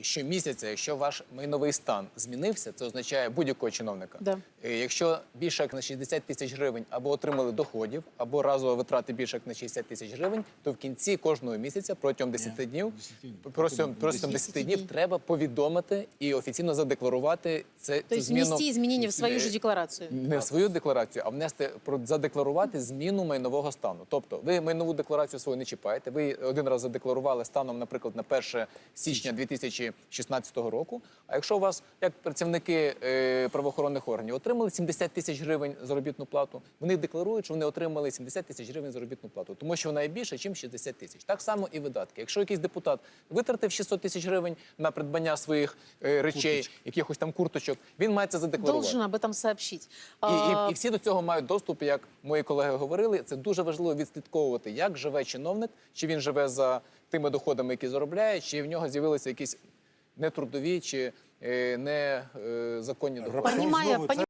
щомісяця, якщо ваш майновий стан змінився, це означає будь-якого чиновника. Да. Е, Якщо більше як на 60 тисяч гривень або отримали доходів, або разово витрати більше як на 60 тисяч гривень, то в кінці кожного місяця протягом 10 днів 10, протягом, протягом 10 10 днів днів. треба повідомити і офіційно задекларувати це То цю зміну. внести изменения в свою же декларацию. не в свою декларацію, а внести про задекларувати зміну майнового стану. Тобто, ви майнову декларацію свою не чіпаєте. Ви один раз задекларували станом, наприклад, на 1 січня 2016 року. А якщо у вас, як працівники е, правоохоронних органів, отримали 70 тисяч гривень заробітну плату, вони декларують, що вони отримали 70 тисяч гривень заробітну плату, тому що вона є більше, ніж 60 тисяч. Так само і видатки. Якщо якийсь депутат витратив 600 тисяч гривень на придбання своїх е, речей, якихось там курточок, він має це задекларувати. Должен об этом сообщить. І, і, і всі до цього мають доступ, як мої колеги говорили. Це дуже важливо відслідковувати, як живе чиновник, чи він живе за тими доходами, які заробляє, чи в нього з'явилися якісь нетрудові чи не незаконні доходи. Знову це